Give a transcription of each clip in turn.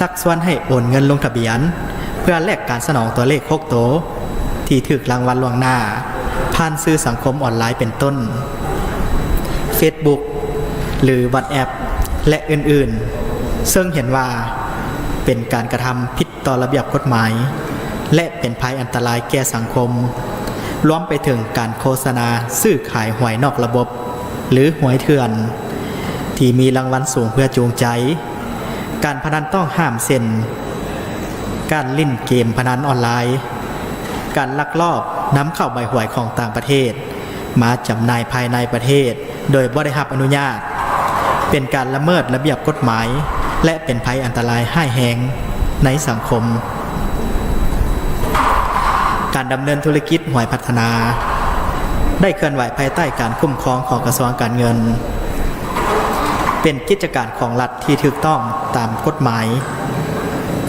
สักส่วนให้โอนเงินลงทะเบียน เพื่อแลกการสนองตัวเลขโคกโต ที่ถึกรางวัลล่วงหน้า ผ่านสื่อสังคมออนไลน์เป็นต้น Facebook หรือ WhatsApp และอื่นๆ ซึ่งเห็นว่าเป็นการกระทำผิดต่อระเบียบกฎหมาย และเป็นภัยอันตรายแก่สังคม รวมไปถึงการโฆษณาซื้อขายหวยนอกระบบ หรือหวยเถื่อน ที่มีรางวัลสูงเพื่อจูงใจ การพนันต้องห้ามเซ็น การเล่นเกมพนันออนไลน์ การลักลอบนำเข้าใบหวยของต่างประเทศ มาจำหน่ายภายในประเทศ โดยบริหับอนุญาต เป็นการละเมิดระเบียบกฎหมาย และเป็นภัยอันตรายให้แหงในสังคม การดำเนินธุรกิจหวยพัฒนา ได้เคลื่อนไหวภายใต้การคุ้มครองของกระทรวงการเงิน เป็นกิจการของรัฐที่ถูกต้องตามกฎหมาย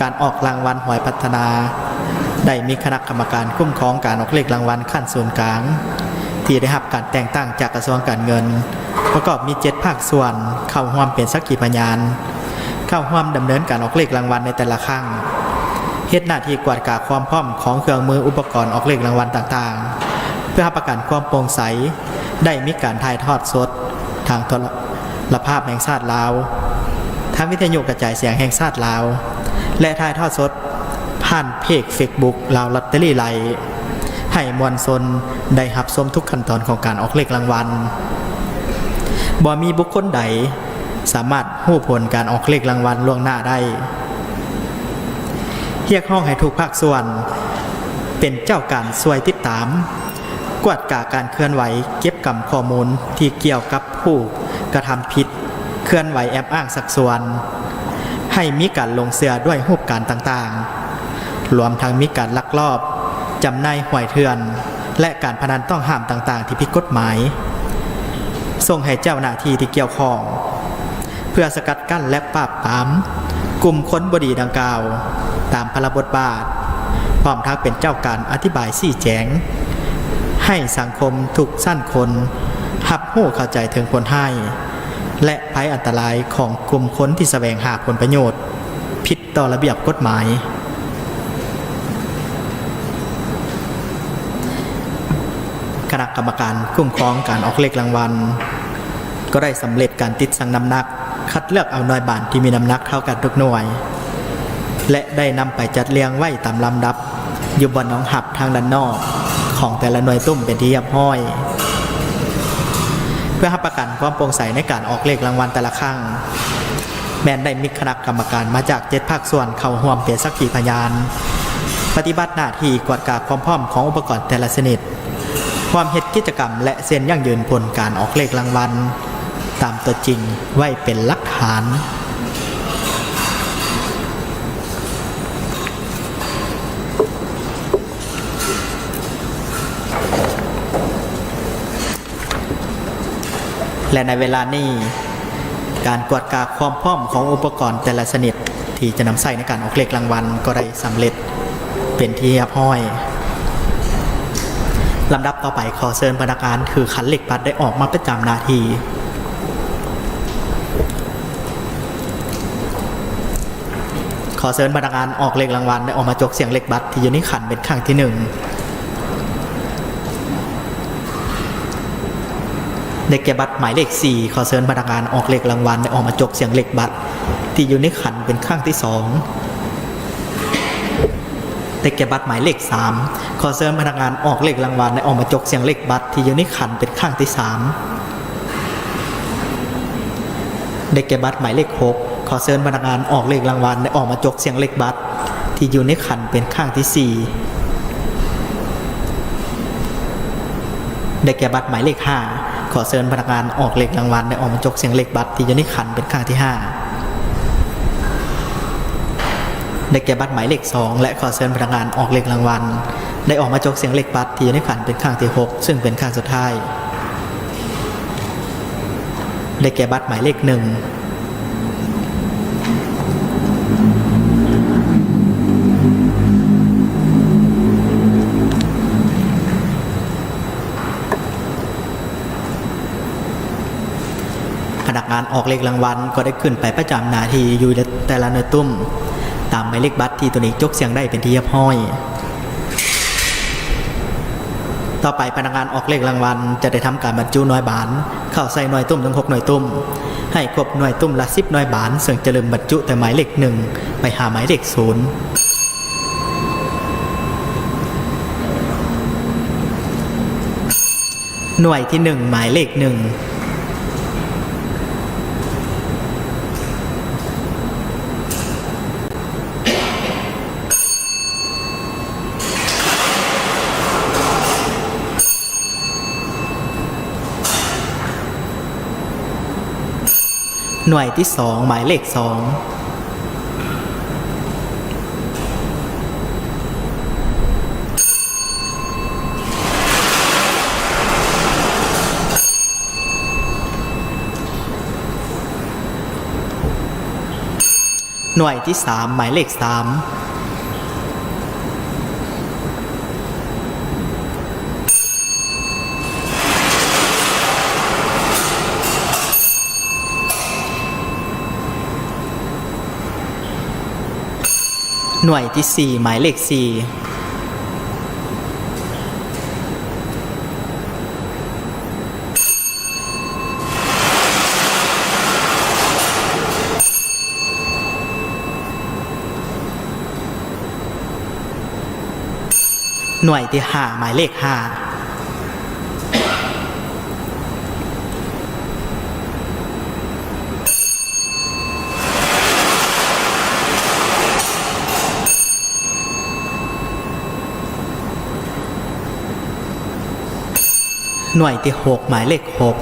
การออกรางวัลหวยพัฒนา ได้มีคณะกรรมการคุ้มครองการออกเลขรางวัลขั้นส่วนกลาง ที่ได้รับการแต่งตั้งจากกระทรวงการเงิน ประกอบมีเจ็ดภาคส่วนเข้าร่วมเป็นสักขีพยาน เข้าร่วมดำเนินการออกเลขรางวัลในแต่ละครั้งเฮ็ดหน้าที่กวาดกาความพร้อมของเครื่องมืออุปกรณ์ออกเลขรางวัลต่างๆ เพื่อให้ประกันความโปร่งใส ได้มีการถ่ายทอดสด ทาง โทรภาพแห่งชาติลาวทางวิทยุกระจายเสียงแห่งชาติลาว และถ่ายทอดสด ผ่านเพจเฟซบุ๊กลาวลอตเตอรี่ไลให้มวลชนได้รับชมทุกขั้นตอนของการออกเลขรางวัลบ่มีบุคคลใด สามารถหู้ผลการออกเลขรางวัลล่วงหน้าได้เรียกห้องให้ทุกภาคส่วน เป็นเจ้าการช่วยติดตาม กวดกาการเคลื่อนไหวเก็บกำข้อมูลที่เกี่ยวกับผู้ กระทำผิด เคลื่อนไหวแอบอ้างสักส่วน ให้มีการลงเสือด้วยรูปการต่างๆ รวมทั้งมีการลักลอบจำนายหวยเถื่อน และการพนันต้องห้ามต่างๆ ที่ผิดกฎหมาย ส่งให้เจ้าหน้าที่ที่เกี่ยวข้อง เพื่อสกัดกั้นและปราบปรามกลุ่มคนบดีดังกล่าว ตามพระบทบาท พร้อมทั้งเป็นเจ้าการอธิบายสี่แจง ให้สังคมทุกสั้นคนหับหู้เข้าใจถึงผลให้ และภัยอันตรายของกลุ่มคนที่แสวงหาผลประโยชน์ ผิดต่อระเบียบกฎหมาย คณะกรรมการคุ้มครองการออกเลขรางวัล ก็ได้สำเร็จการติดสั่งน้ำหนัก คัดเลือกเอาหน่วยบานที่มีน้ำหนักเท่ากันทุกหน่วย และได้นำไปจัดเรียงไว้ตามลำดับ อยู่บนน้องหับทางด้านนอกของแต่ละหน่วยตุ้มเป็นที่เรียบห้อย เพื่อให้ประกันความโปร่งใสในการออกเลขรางวัลแต่ละครั้งแมนได้มีคณะกรรมการมาจากเจ็ดภาคส่วนเข้าห่วมเป็นสักขีพยาน ปฏิบัติหน้าที่กวดกาความพร้อมของอุปกรณ์แต่ละชนิด ความเหตุกิจกรรมและเส้นยั่งยืนผลการออกเลขรางวัล ตามตัวจริงไว้เป็นหลักฐาน และในเวลานี้การกวดกาความพร้อมของอุปกรณ์แต่ละชนิดที่จะนำใส่ในการออกเลขรางวัลก็ได้สำเร็จเป็นที่เรียบร้อยลำดับต่อไปขอเชิญพนักงานคือขันเหล็กปัดได้ออกมาประจำนาทีขอเชิญพนักงานออกเลขรางวัลได้ออกมาจกเสียงเลขบัตรที่อยู่ในขันเป็นครั้งที่หนึ่ง ได้แก่บัตรหมายเลข 4 ขอเชิญพนักงานออกเลขรางวัลออกมาจกเสียงเลขบัตร ที่อยู่ในขันเป็นครั้งที่สองได้แก่บัตรหมายเลข 3 ขอเสริมพนักงานออกเลขรางวัลในออกมาจกเสียงเลขบัตร ที่อยู่ในขันเป็นข้างที่3ได้แก่บัตรหมายเลข 6 ขอเสริมพนักงานออกเลขรางวัลในออกมาจกเสียงเลขบัตร ที่อยู่ในขันเป็นข้างที่ 4 ได้แก่บัตรหมายเลข 5 ขอเชิญพนักงานออกเลขรางวัลในออกมาจกเสียงเลขบัตรที่อยู่ในขันเป็นข้างที่ 5 ได้แก่บัตรหมายเลข 2 และขอเชิญพนักงานออกเลขรางวัลได้ออกมาจกเสียงเลขบัตรที่อยู่ในขันเป็นข้างที่ 6 ซึ่งเป็นข้างสุดท้าย ได้แก่บัตรหมายเลขหนึ่ง กานออกเลขรางวัลก็ได้ขึ้นไปประจำหนาทีอยู่แต่ละหน่วยตุ้ม ตามหมายเลขบัตรที่ตัวนี้ยกเสียงได้เป็นที่เรียบร้อย ต่อไปพนักงานออกเลขรางวัลจะได้ทำการบรรจุหน่วยบานเข้าใส่หน่วยตุ้มทั้งหกหน่วยตุ้ม ให้ครบหน่วยตุ้มละสิบหน่วยบานซึ่งจะลืมบรรจุแต่หมายเลขหนึ่งไปหาหมายเลขศูนย์หน่วยที่หนึ่งหมายเลขหนึ่ง หน่วยที่สองหมายเลขสองหน่วยที่สามหมายเลขสาม หน่วยที่สี่หมายเลขสี่หน่วยที่ห้าหมายเลขห้า หน่วยที่หกหมายเลขหก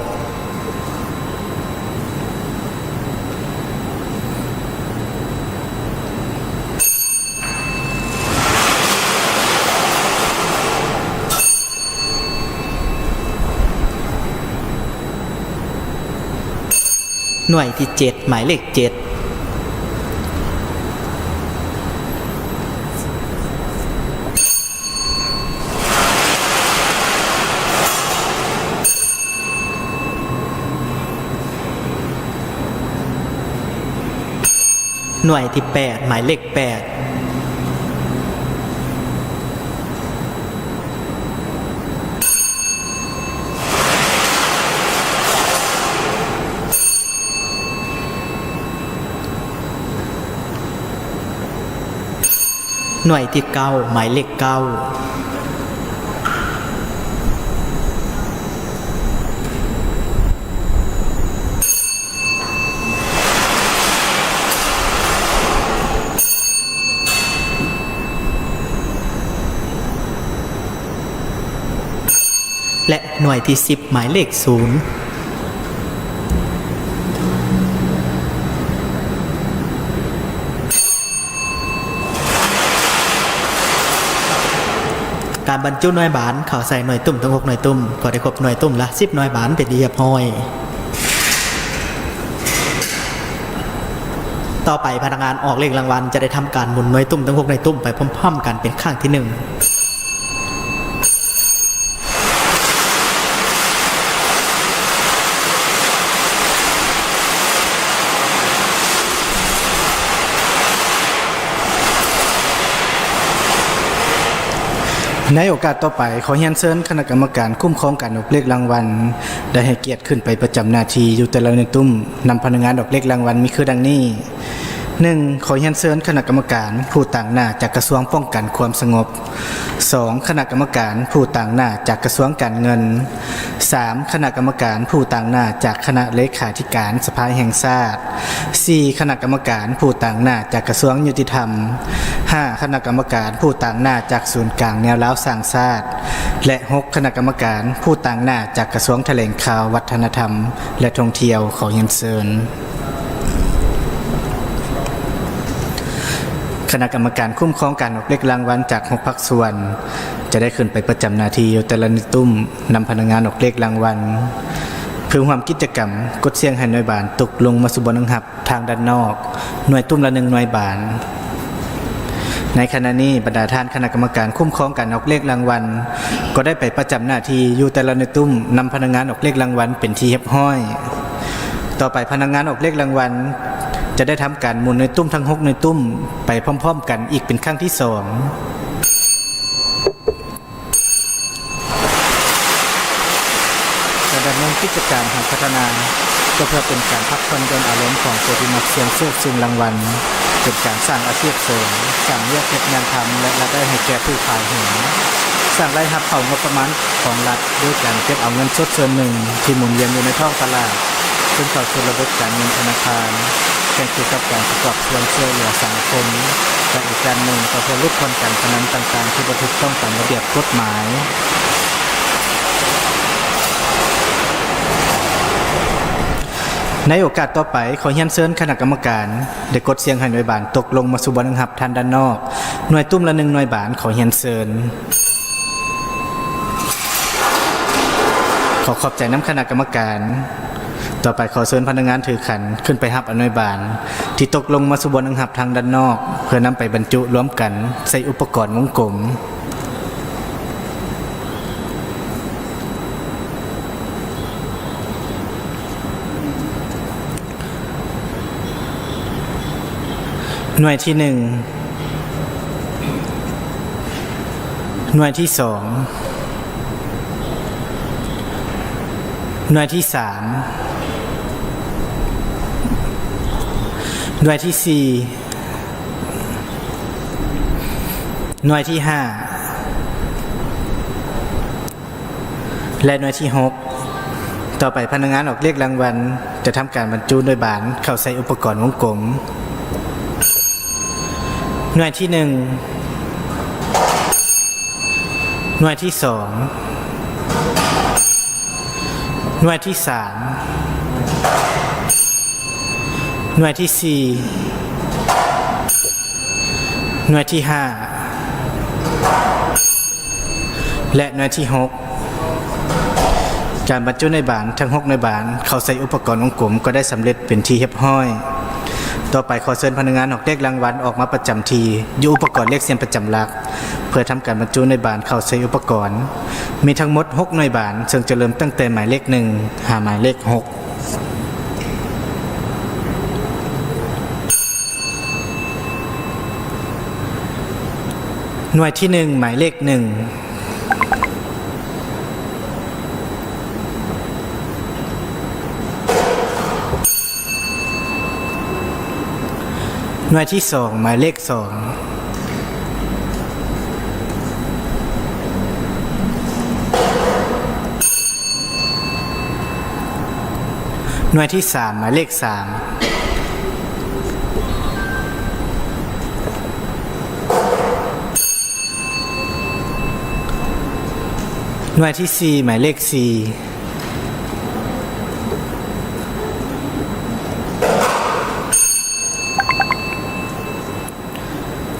หน่วยที่เจ็ดหมายเลขเจ็ด หน่วยที่ 8 หมายเลข 8 หน่วยที่ 9 หมายเลข 9 น่วยที่สิบหมายเลขศูนย์การบรรจุหน่วยบานเขาใส่หน่วยตุ่มทั้งหกหน่วยตุ่มก็ได้ครบหน่วยตุ่มละสิบหน่วยบานเป็นเรียบร้อย ต่อไปพนักงานออกเลขรางวัลจะได้ทำการหมุนหน่วยตุ่มทั้งหกหน่วยตุ่มไปพร้อมๆกันเป็นข้างที่หนึ่ง ในโอกาสต่อไปขอเฮียนเชิญคณะกรรมการคุ้มครองการออกเลขรางวัลได้ให้เกียรติขึ้นไปประจำหน้าที่อยู่แต่ละหนึ่งตุ้มนำพนักงานออกเลขรางวัลมีคือดังนี้ หนึ่งขอเฮียนเชิญคณะกรรมการผู้ต่างหน้าจากกระทรวงป้องกันความสงบสองคณะกรรมการผู้ต่างหน้าจากกระทรวงการเงินสามคณะกรรมการผู้ต่างหน้าจากคณะเลขาธิการสภาแห่งชาติสี่คณะกรรมการผู้ต่างหน้าจากกระทรวงยุติธรรมห้าคณะกรรมการผู้ต่างหน้าจากศูนย์กลางแนวล้าวสร้างชาติ และหกคณะกรรมการผู้ต่างหน้าจากกระทรวงแถลงข่าววัฒนธรรม และท่องเที่ยวขอเฮียนเชิญ คณะกรรมการคุ้มครองการออกเลขรางวัลจากหกพักส่วน จะได้ขึ้นไปประจำนาทีอยู่แต่ละนิตุ้มนำพนักงานออกเลขรางวัลเพื่อความกิจกรรมกดเสียงให้หน่วยบานตกลงมาสู่บนนังหับทางด้านนอก หน่วยตุ้มละหนึ่งหน่วยบานในขณะนี้บรรดาท่านคณะกรรมการคุ้มครองการออกเลขรางวัล ก็ได้ไปประจำหน้าที่อยู่แต่ละในตุ้มนำพนักงานออกเลขรางวัลเป็นที่เรียบร้อย ต่อไปพนักงานออกเลขรางวัล จะได้ทำการหมุนในตุ้มทั้งหกในตุ้มไปพร้อม ๆ กันอีกเป็นครั้งที่สองการดำเนินกิจการทางพัฒนาก็เพื่อเป็นการพักผ่อนย่อนอารมณ์ของผู้ที่มักเสียงโชคชิงรางวัลเป็นการสร้างอาชีพเสริมสร้างเลือกเก็บงานทำและรายได้ให้แก่ผู้ขายหัวสร้างรายรับเข้างบประมาณของรัฐด้วยการเก็บเอาเงินสดส่วนหนึ่งที่หมุนเวียนอยู่ในท้องตลาดซึ่งเข้าสู่ระบบการเงินธนาคาร เป็นเกี่ยวกับการประกอบส่วนช่วยเหลือสังคมและอีกการหนึ่งก็เพื่อลดความการพนันต่างๆ ที่บรถูกต้องตามระเบียบกฎหมายในโอกาสต่อไปขอเฮียนเชิญคณะกรรมการได้กดเสียงให้หน่วยบานตกลงมาสู่บริหับทันด้านนอก หน่วยตุ้มละหนึ่งหน่วยบานขอเฮียนเชิญขอขอบใจน้ำคณะกรรมการ ต่อไปขอเชิญพนักงานถือขันขึ้นไปหับอนวยบานที่ตกลงมาสู่บนอังหับทางด้านนอก เพื่อนำไปบรรจุรวมกัน ใส่อุปกรณ์วงกลมหน่วยที่หนึ่ง หน่วยที่สอง หน่วยที่สาม หน่วยที่สี่หน่วยที่ห้าและหน่วยที่หกต่อไปพนักงานออกเรียกรางวัลจะทำการบรรจุโดยบานเข้าใส่อุปกรณ์วงกลม หน่วยที่หนึ่งหน่วยที่สองหน่วยที่สาม หน่วยที่สี่หน่วยที่ห้าและหน่วยที่หกการบรรจุในบานทั้งหกในบาน เขาใส่อุปกรณ์วงกลมก็ได้สำเร็จเป็นที่เรียบร้อย ต่อไปขอเชิญพนักงานออกเลขรางวัลออกมาประจำทีอยู่อุปกรณ์เลขเสียงประจำหลัก เพื่อทำการบรรจุในบานเข้าใส่อุปกรณ์ มีทั้งหมด6หน่วยบานซึ่งจะเริ่มตั้งแต่หมายเลขหนึ่งหาหมายเลขหก หน่วยที่หนึ่งหมายเลขหนึ่งหน่วยที่สองหมายเลขสองหน่วยที่สามหมายเลขสาม หน่วยที่สี่หมายเลขสี่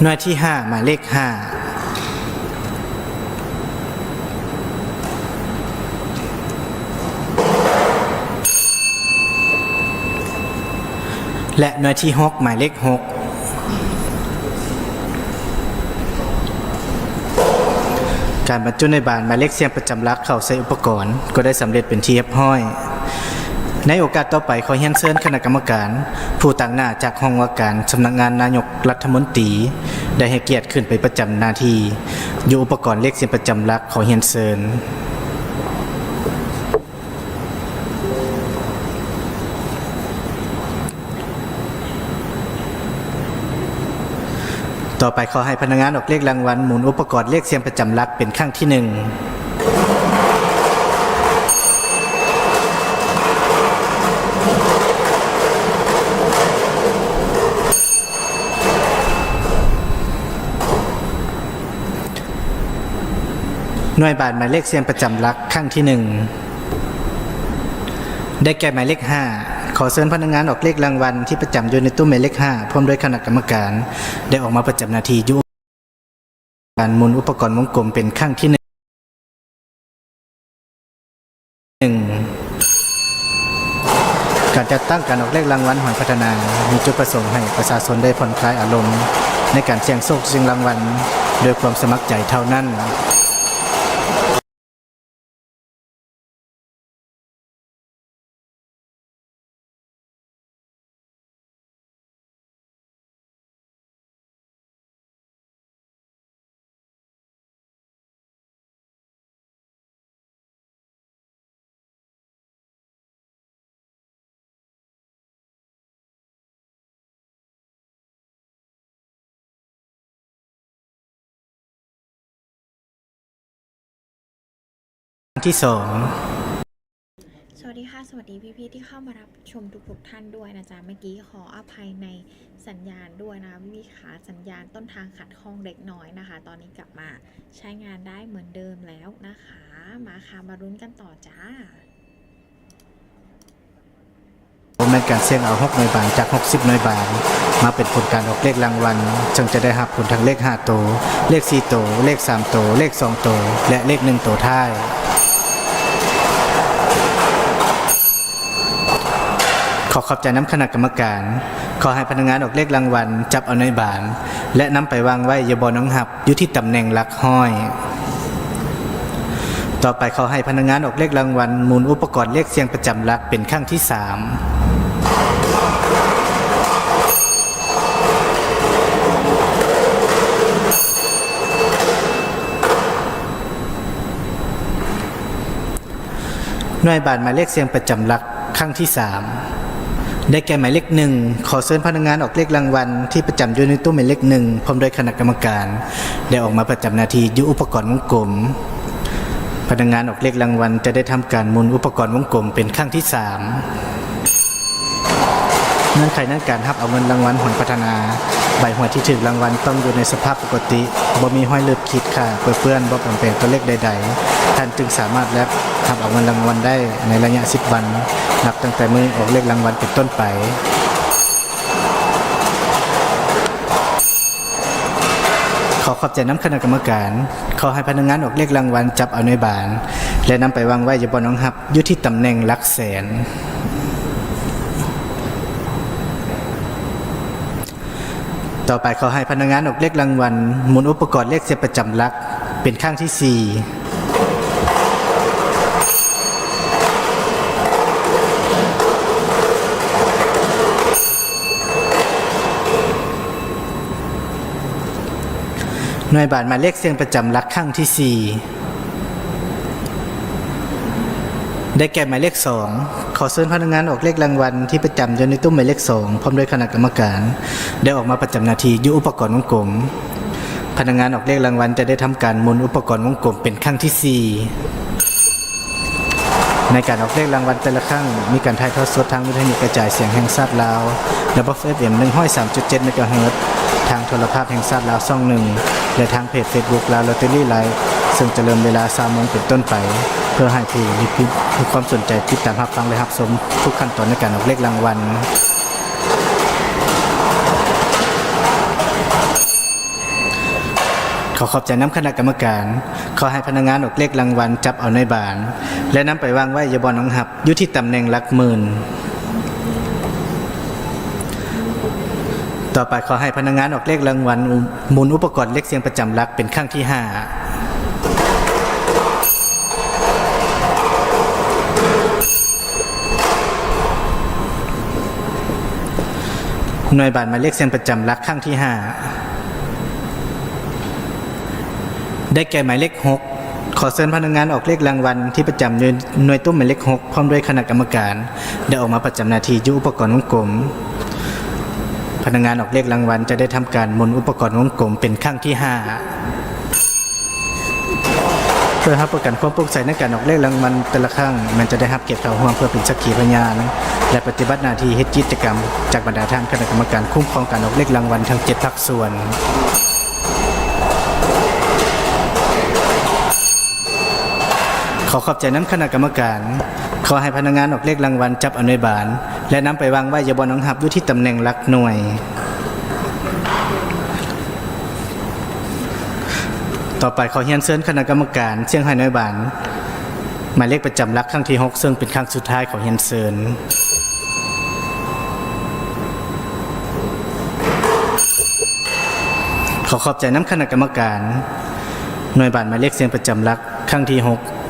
หน่วยที่ห้าหมายเลขห้าและหน่วยที่หกหมายเลขหก การบรรจุในบานหมายเลขเสียงประจำลักเข้าใส่อุปกรณ์ ก็ได้สำเร็จเป็นที่เรียบร้อย ในโอกาสต่อไปขอเฮียนเชิญคณะกรรมการ ผู้ต่างหน้าจากห้องว่าการสำนักงานนายกรัฐมนตรี ได้ให้เกียรติขึ้นไปประจำหน้าที่อยู่อุปกรณ์เลขเสียงประจำลักขอเฮียนเชิญ ต่อไปขอให้พนักงานออกเลขรางวัลหมุนอุปกรณ์เลขเสียงประจำลักเป็นครั้งที่หนึ่งหน่วยบาทหมายเลขเสียงประจำลักครั้งที่หนึ่งได้แก่หมายเลขห้า ขอเชิญพนักงานออกเลขรางวัลที่ประจำอยู่ในตู้หมายเลขห้าพร้อมด้วยคณะกรรมการ ได้ออกมาประจำนาทียู่การมุนอุปกรณ์วงกลมเป็นครั้งที่หนึ่งหนึ่งการจัดตั้งการออกเลขรางวัลหอยพัฒนา มีจุดประสงค์ให้ประชาชนได้ผ่อนคลายอารมณ์ ในการเสี่ยงโชคชิงรางวัลโดยความสมัครใจเท่านั้น ที่สองสวัสดีค่ะ สวัสดีพี่ๆที่เข้ามารับชมทุกๆท่านด้วยนะจ๊ะ เมื่อกี้ขออภัยในสัญญาณด้วยนะคะพี่ๆขาสัญญาณต้นทางขัดข้องเล็กน้อยนะคะ ตอนนี้กลับมาใช้งานได้เหมือนเดิมแล้วนะคะ มาค่ะมารุ้นกันต่อจ้าผมในการเสี่ยงเอา6หน่วยบาทจาก 60หน่วยบาทมาเป็นผลการออกเลขรางวัลจึงจะได้รับผลทั้งเลข5โตวเลข4โตวเลข3โตวเลข2โตวและเลข1โตวท้าย อขอบใจน้ำคณะกรรมการ ขอให้พนักงานออกเลขรางวัล จับเอาในบาน และนำไปวางไว้ยบอน้องหับอยู่ที่ตำแหน่งลักห้อย ต่อไปขอให้พนักงานออกเลขรางวัลหมุนอุปกรณ์เลขเสียงประจำลักเป็นครั้งที่สามหน่วยบาทหมายเลขเสียงประจำลักครั้งที่สาม ได้แก่หมายเลขหนึ่งขอเชิญพนักงานออกเลขรางวัลที่ประจำอยู่ในตู้หมายเลขหนึ่งพร้อมโดยคณะกรรมการ ได้ออกมาประจำหนาทียุอุปกรณ์วงกลม พนักงานออกเลขรางวัลจะได้ทำการหมุนอุปกรณ์วงกลมเป็นครั้งที่สามเงื่อนไขในการรับเอาเงินรางวัลหวนพัฒนาใบหัวที่ถือรางวัลต้องอยู่ในสภาพปกติบ่มีห้อยเลือดขีดค่ะเปื้อนเปื้อนบ่เปลี่ยนแปลงตัวเลขใด ๆ ท่านจึงสามารถรับ ทำเอาเงินรางวัลได้ในระยะ 10 วัน นับตั้งแต่มือออกเลขรางวัลเป็นต้นไปขอขอบใจน้ำคณะกรรมการ ขอให้พนักงานออกเลขรางวัลจับเอาในบาน และนำไปวางไว้ยบอน้องหับยู่ที่ตำแหน่งลักแสน ต่อไปขอให้พนักงานออกเลขรางวัลหมุนอุปกรณ์เลขเสียประจำลัก เป็นข้างที่4 หน่วยบาทหมายเลขเสียงประจำหลักข้างที่ 4 ได้แก่หมายเลข 2 ขอเชิญพนักงานออกเลขรางวัลที่ประจำอยู่ในตู้หมายเลข 2 พร้อมด้วยคณะกรรมการ ได้ออกมาประจำนาทียุอุปกรณ์วงกลม พนักงานออกเลขรางวัลจะได้ทำการหมุนอุปกรณ์วงกลมเป็นครั้งที่ 4 ในการออกเลขรางวัลแต่ละครั้งมีการถ่ายทอดสดทางวิทยุกระจายเสียงแห่งชาติลาวระบบเอฟเอ็มหนึ่งห้อยสามจุดเจ็ดเมกะเฮิรตซ์ ทางโทรภาพแห่งชาติลาวซ่องหนึ่งและทางเพจเฟซบุ๊กลาวลอตเตอรี่ไลฟ์ซึ่งจะเริ่มเวลาสามโมงเป็นต้นไป เพื่อให้ผู้มีมีความสนใจติดตามรับฟังและรับชมทุกขั้นตอนในการออกเลขรางวัลขอขอบใจน้ำคณะกรรมการ ขอให้พนักงานออกเลขรางวัลจับเอาในบาน และนำไปวางไว้ยาบอนน้องหับยู่ที่ตำแหน่งหลักหมื่น ต่อไปขอให้พนักงานออกเลขรางวัลมุนอุปกรณ์เลขเสียงประจำหลักเป็นครั้งที่ห้าหน่วยบาทหมายเลขเสียงประจำหลักครั้งที่ห้าได้แก่หมายเลขหกขอเชิญพนักงานออกเลขรางวัลที่ประจำอยู่หน่วยตุ้มหมายเลขหกพร้อมด้วยคณะกรรมการ ได้ออกมาประจำหนาทียุอุปกรณ์วงกลม พนักงานออกเลขรางวัล จะได้ทำการหมุนอุปกรณ์วงกลมเป็นครั้งที่ห้าเพื่อรับประกันความโปร่งใสในการออกเลขรางวัลแต่ละครั้งมันจะได้รับเกียรติข่าวห่วงเพื่อเป็นสักขีพยาน และปฏิบัติหน้าที่เฮ็ดกิจกรรม จากบรรดาท่านคณะกรรมการคุ้มครองการออกเลขรางวัลทั้งเจ็ดภาคส่วนขอขอบใจน้ำคณะกรรมการ ขอให้พนักงานออกเลขรางวัลจับอนุบาล และนำไปวางไว้ยาบอนน้องหับอยู่ที่ตำแหน่งหลักหน่วย ต่อไปขอเฮียนเชิญคณะกรรมการเชียงไฮ้น้อยบานหมายเลขประจำหลักครั้งที่ 6 ซึ่งเป็นครั้งสุดท้ายของเฮียนเชิญขอขอบใจน้ำคณะกรรมการ หน่วยบานหมายเลขเสียงประจำหลักครั้งที่ 6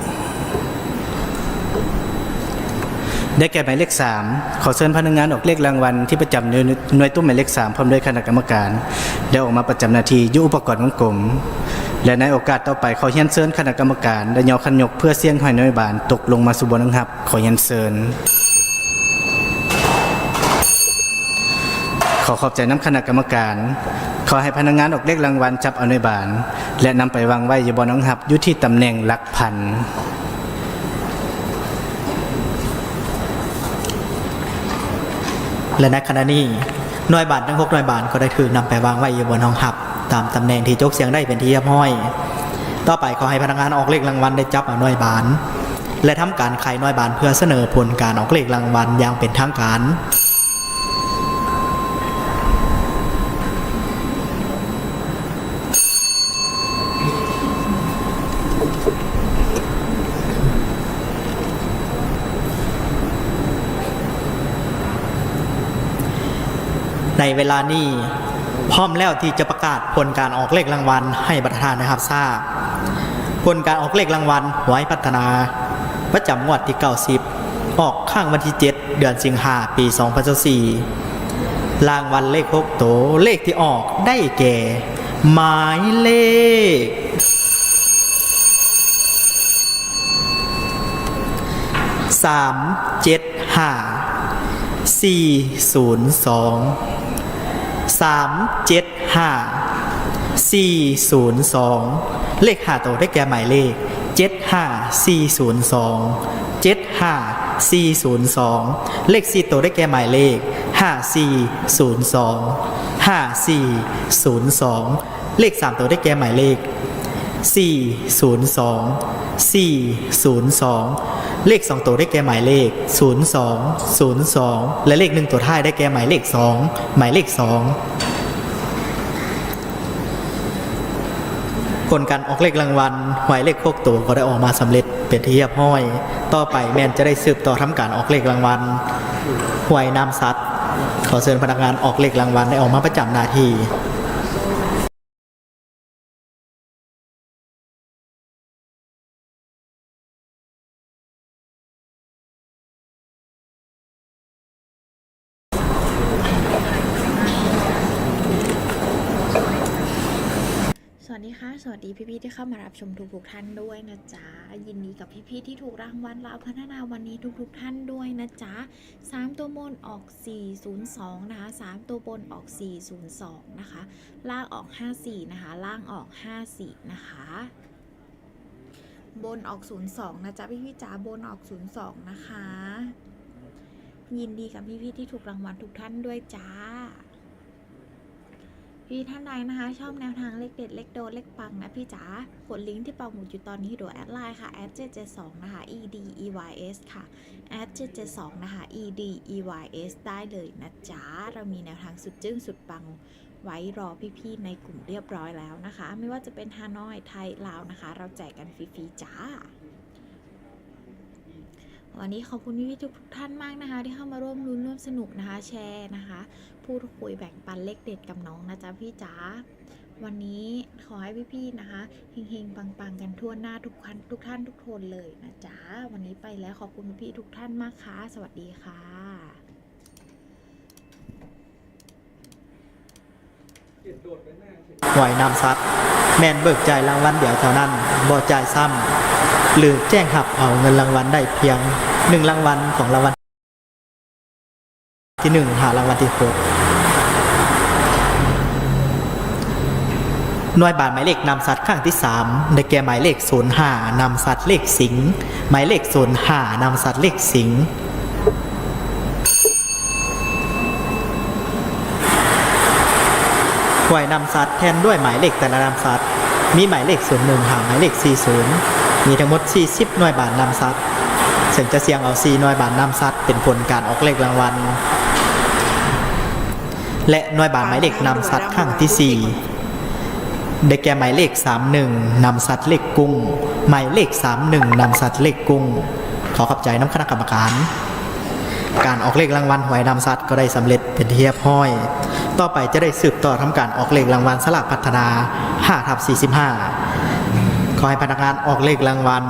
ได้แก่หมายเลข 3 ขอเชิญพนักงานออกเลขรางวัลที่ประจำหน่วยวยตู้หมายเลข 3 พร้อมด้วยคณะกรรมการได้ออกมาประจำนาทียุอุปกรณ์วงกลมและในโอกาสต่อไปขอเฮียนเชิญคณะกรรมการได้ยอขันยกเพื่อเสี่ยงหอยน้อยบานตกลงมาสู่บนนังหับ ขอเฮียนเชิญขอขอบใจน้ำคณะกรรมการ ขอให้พนักงานออกเลขรางวัลจับอาในบานและนำไปวางไว้ยบอน้องหับยู่ที่ตำแหน่งหลักพัน และในขณะนี้หน่วยบานทั้งหกหน่วยบานก็ได้ถือนำไปวางไว้อยู่บนห้องหับ ตามตำแหน่งที่จกเสียงได้เป็นที่เรียบร้อย ต่อไปขอให้พนักงานออกเลขรางวัลได้จับเอาหน่วยบานและทำการไขหน่วยบานเพื่อเสนอผลการออกเลขรางวัลอย่างเป็นทางการ ในเวลานี้พร้อมแล้วที่จะประกาศผลการออกเลขรางวัลให้ประธานนะครับทราบ ผลการออกเลขรางวัลหวยพัฒนา ประจำงวดที่ 90 ออกข้างวันที่ 7 เดือนสิงหาปี 2024รางวัลเลขหกโตวเลขที่ออกได้แก่ หมายเลขสามเจ็ด ห้าสี่ศูนย์สองสามเจ็ดห้าสี่ศูนย์สองเลขห้าตัวได้แก่หมายเลขเจ็ดห้าสี่ศูนย์สองเจ็ดห้าสี่ศูนย์สองเลขสี่ตัวได้แก่หมายเลขห้าสี่ศูนย์สองห้าสี่ศูนย์สองเลขสามตัวได้แก่หมายเลข 402 402 เลข 2 ตัวได้แก่หมายเลข 02 02 และเลข 1 ตัวท้ายได้แก่หมายเลข 2 หมายเลข2ผลการออกเลขรางวัลหมายเลขพวกตัวก็ได้ออกมาสำเร็จเป็นที่เรียบร้อย ต่อไปแมนจะได้สืบต่อทำการออกเลขรางวัลหวยนามสัตว์ขอเชิญพนักงานออกเลขรางวัลได้ออกมาประจำหน้าที่ สวัสดีค่ะ สวัส ดีพี่ๆที่เข้ามารับชมทุกๆท่านด้วยนะจ๊ะยินดีกับพี่ๆที่ถูกรางวัลเราพัฒนาวันนี้ทุกๆท่านด้วยนะจ๊ะสามตัวบนออก 402 นะคะสามตัวบนออก 402 นะคะ ล่างออก 54 นะคะ ล่างออก 54 นะคะบนออก 02 นะจ๊ะพี่ๆจ๋าบนออก 02 นะคะ ยินดีกับพี่ๆที่ถูกรางวัลทุกท่านด้วยจ้า พี่ท่านใดนะคะชอบแนวทางเลขเด็ดเลขโดเลขปังนะพี่จ๋ากดลิงก์ที่ปังหมุดอยู่ตอนนี้โดยแอดไลน์ค่ะแอด772นะคะ ed eys ค่ะแอด772นะคะ ed eys ได้เลยนะจ๊ะเรามีแนวทางสุดจึ้งสุดปังไว้รอพี่ๆในกลุ่มเรียบร้อยแล้วนะคะ ไม่ว่าจะเป็นฮานอยไทยลาวนะคะ เราแจกกันฟรีๆจ้าวันนี้ขอบคุณพี่ๆทุกๆท่านมากนะคะ ที่เข้ามาร่วมลุ้นร่วมสนุกนะคะ แชร์นะคะ พูดคุยแบ่งปันเลขเด็ดกับน้องนะจ๊ะพี่จ๋าวันนี้ขอให้พี่ๆนะคะเฮงๆปังๆกันทั่วหน้าทุกคันทุกท่านทุกคนเลยนะจ๊ะวันนี้ไปแล้วขอบคุณพี่ๆทุกท่านมากค่ะสวัสดีค่ะหวยนำซัดแมนเบิกจ่ายรางวัลเดี๋ยวเท่านั้นบ่จ่ายซ้ำหรือแจ้งหับเอาเงินรางวัลได้เพียงหนึ่งรางวัลของรางวัลที่หนึ่งหารางวัลที่หก หน่วยบาทหมายเลขนำสัตว์ข้างที่สามได้แก่หมายเลขศูนย์ห้านำสัตว์เลขสิงหมายเลขศูนย์ห้านำสัตว์เลขสิงห์หวยนำสัตว์แทนด้วยหมายเลขแต่ละนำสัตว์มีหมายเลข0 1หนึ่งหาหมายเลข40มีทั้งหมด 40 หน่วยบาทนำสัตว์ซึ่งจะเสียงเอา4หน่วยบาทนำสัตว์เป็นผลการออกเลขรางวัลและหน่วยบาทหมายเลขนำสัตว์ข้างที่ 4 ได้แก่หมายเลข 31นำสัตว์เลขกุ้ง หมายเลข 31นำสัตว์เลขกุ้ง ขอขอบใจน้ำคณะกรรมการ การออกเลขรางวัลหวยนำสัตว์ก็ได้สำเร็จเป็นเทียบห้อย ต่อไปจะได้สืบต่อทำการออกเลขรางวัลสลากพัฒนา5ทับ45 ขอให้พนักงานออกเลขรางวัล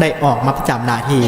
ได้ออกมาประจำหน้าที่